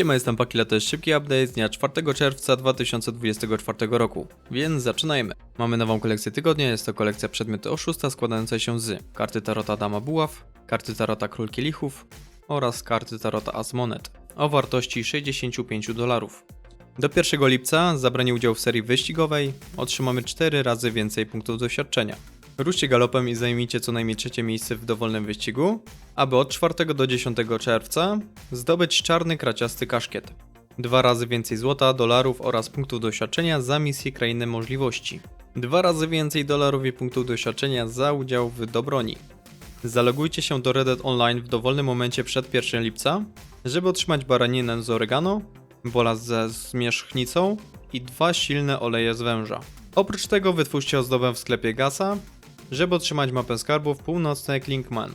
Siema, jestem Pakila, to jest szybki update z dnia 4 czerwca 2024 roku, więc zaczynajmy. Mamy nową kolekcję tygodnia, jest to kolekcja przedmioty oszusta składająca się z karty Tarota Dama Buław, karty Tarota Król Kielichów oraz karty Tarota As Monet o wartości 65 dolarów. Do 1 lipca za branie udziału w serii wyścigowej otrzymamy 4 razy więcej punktów doświadczenia. Ruszcie galopem i zajmijcie co najmniej trzecie miejsce w dowolnym wyścigu, aby od 4 do 10 czerwca zdobyć czarny kraciasty kaszkiet. Dwa razy więcej złota, dolarów oraz punktów doświadczenia za misję Krainy Możliwości. Dwa razy więcej dolarów i punktów doświadczenia za udział w Dobroni. Zalogujcie się do Reddit Online w dowolnym momencie przed 1 lipca, żeby otrzymać baraninę z oregano, bola ze zmierzchnicą i dwa silne oleje z węża. Oprócz tego wytwórzcie ozdobę w sklepie Gasa, żeby otrzymać mapę skarbów północne Klinkman.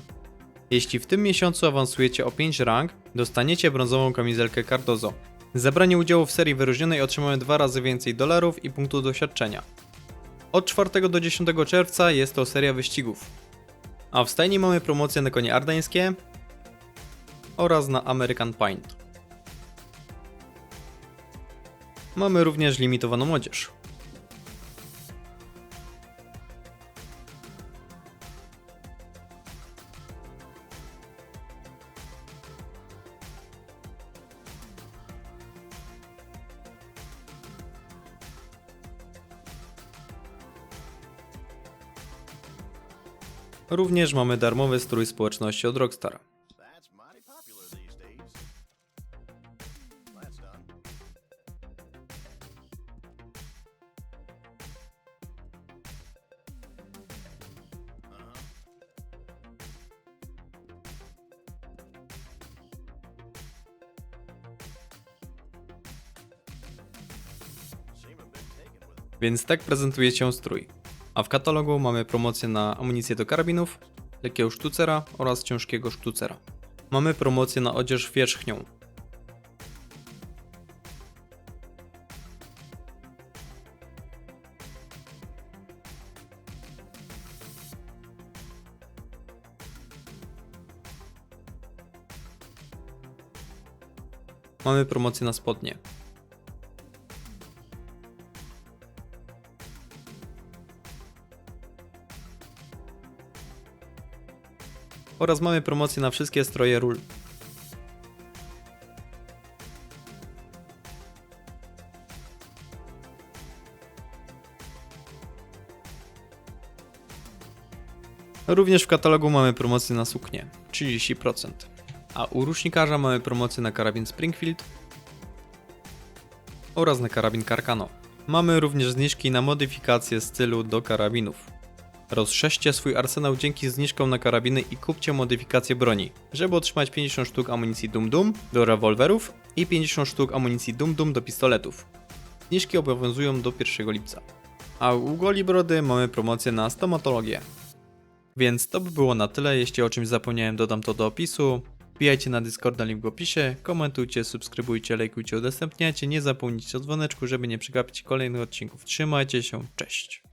Jeśli w tym miesiącu awansujecie o 5 rank, dostaniecie brązową kamizelkę Cardozo. Za branie udziału w serii wyróżnionej otrzymamy dwa razy więcej dolarów i punktów doświadczenia. Od 4 do 10 czerwca jest to seria wyścigów. A w stajni mamy promocje na konie ardańskie oraz na American Pint. Mamy również limitowaną młodzież. Również mamy darmowy strój społeczności od Rockstar. Więc tak prezentuje się strój. A w katalogu mamy promocję na amunicję do karabinów, lekkiego sztucera oraz ciężkiego sztucera. Mamy promocję na odzież wierzchnią. Mamy promocję na spodnie. Oraz mamy promocję na wszystkie stroje ról. Również w katalogu mamy promocję na suknię 30%, a u rusznikarza mamy promocję na karabin Springfield oraz na karabin Carcano. Mamy również zniżki na modyfikacje stylu do karabinów. Rozszerzcie swój arsenał dzięki zniżkom na karabiny i kupcie modyfikacje broni, żeby otrzymać 50 sztuk amunicji Dum Dum do rewolwerów i 50 sztuk amunicji Dum Dum do pistoletów. Zniżki obowiązują do 1 lipca. A u Goli Brody mamy promocję na stomatologię. Więc to by było na tyle, jeśli o czymś zapomniałem dodam to do opisu. Wbijajcie na Discorda link w opisie, komentujcie, subskrybujcie, lajkujcie, udostępniajcie, nie zapomnijcie o dzwoneczku, żeby nie przegapić kolejnych odcinków. Trzymajcie się, cześć!